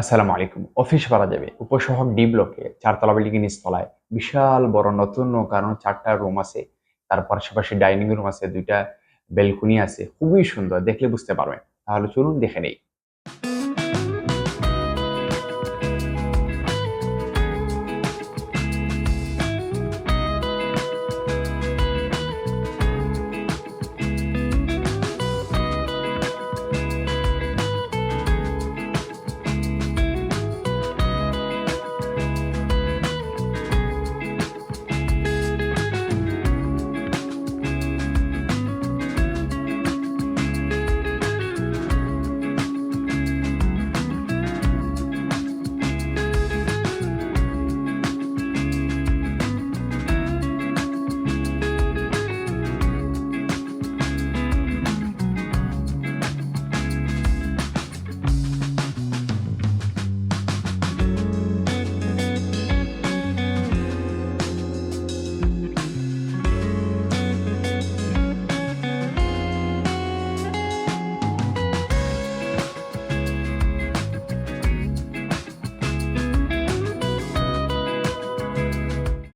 আসসালামু আলাইকুম। অফিস করা যাবে। উপশহর ডি ব্লকে চারতলা বিল্ডিং এর নিচতলায় বিশাল বড় নতুন কারণ চারটা রুম আছে। তার পাশাপাশি ডাইনিং রুম আছে, দুইটা বেলকুনি আছে। খুবই সুন্দর, দেখলে বুঝতে পারবেন। তাহলে চলুন দেখে নেই।